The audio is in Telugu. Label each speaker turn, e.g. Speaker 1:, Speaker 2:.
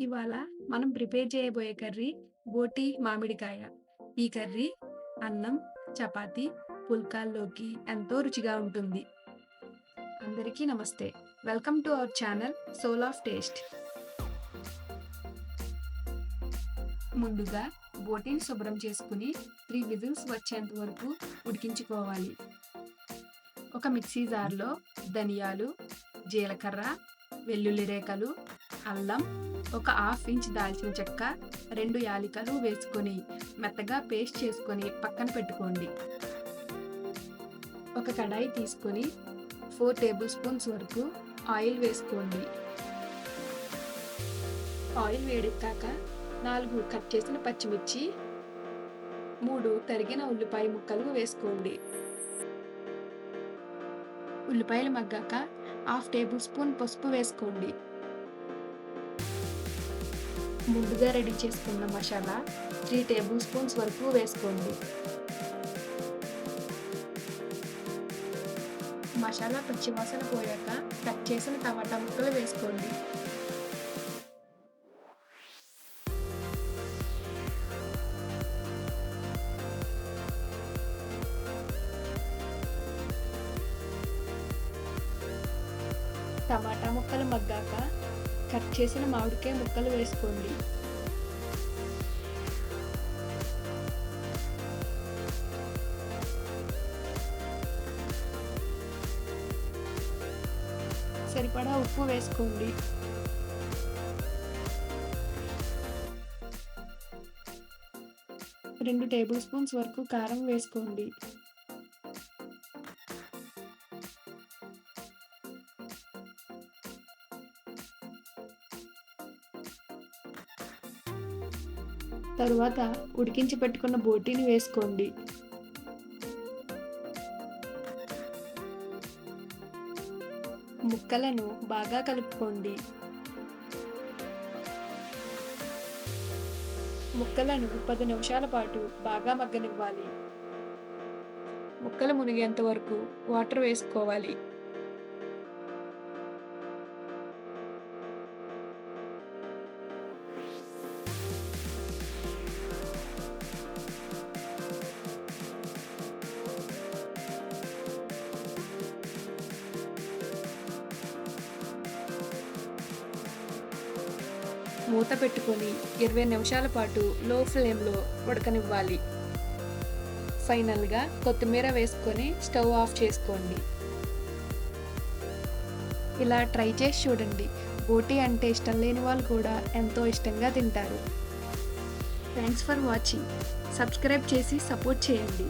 Speaker 1: ఇవాళ మనం ప్రిపేర్ చేయబోయే కర్రీ బోటి మామిడికాయ. ఈ కర్రీ అన్నం చపాతి పుల్కాల్లోకి ఎంతో రుచిగా ఉంటుంది. అందరికీ నమస్తే. Welcome to our channel Soul of Taste. ముందుగా బోటీని శుభ్రం చేసుకుని త్రీ విజిల్స్ వచ్చేంత వరకు ఉడికించుకోవాలి. ఒక మిక్సీ జార్లో ధనియాలు జీలకర్ర వెల్లుల్లి రేఖలు అల్లం ఒక హాఫ్ ఇంచ్ దాల్చిన చెక్క రెండు యాలికలు వేసుకొని మెత్తగా పేస్ట్ చేసుకొని పక్కన పెట్టుకోండి. ఒక కడాయి తీసుకొని ఫోర్ టేబుల్ స్పూన్స్ వరకు ఆయిల్ వేసుకోండి. ఆయిల్ వేడెక్కాక నాలుగు కట్ చేసిన పచ్చిమిర్చి మూడు తరిగిన ఉల్లిపాయ ముక్కలు వేసుకోండి. ఉల్లిపాయలు మగ్గాక హాఫ్ టేబుల్ స్పూన్ పసుపు వేసుకోండి. ముందుగా రెడీ చేసుకున్న మసాలా త్రీ టేబుల్ స్పూన్స్ వరకు వేసుకోండి. మసాలా పచ్చివాసన పోయాక కట్ చేసిన టమాటా ముక్కలు వేసుకోండి. టమాటా ముక్కలు మగ్గాక కట్ చేసిన మామిడికాయ ముక్కలు వేసుకోండి. సరిపడా ఉప్పు వేసుకోండి. రెండు టేబుల్ స్పూన్స్ వరకు కారం వేసుకోండి. తరువాత ఉడికించి పెట్టుకున్న బోటీని వేసుకోండి. ముక్కలను బాగా కలుపుకోండి. ముక్కలను పది నిమిషాల పాటు బాగా మగ్గనివ్వాలి. ముక్కలు మునిగేంత వరకు వాటర్ వేసుకోవాలి. మూత పెట్టుకొని ఇరవై నిమిషాల పాటు లో ఫ్లేమ్లో ఉడకనివ్వాలి. ఫైనల్గా కొత్తిమీర వేసుకొని స్టవ్ ఆఫ్ చేసుకోండి. ఇలా ట్రై చేసి చూడండి. బోటీ అంటే ఇష్టం లేని వాళ్ళు కూడా ఎంతో ఇష్టంగా తింటారు. థ్యాంక్స్ ఫర్ వాచింగ్ సబ్స్క్రైబ్ చేసి సపోర్ట్ చేయండి.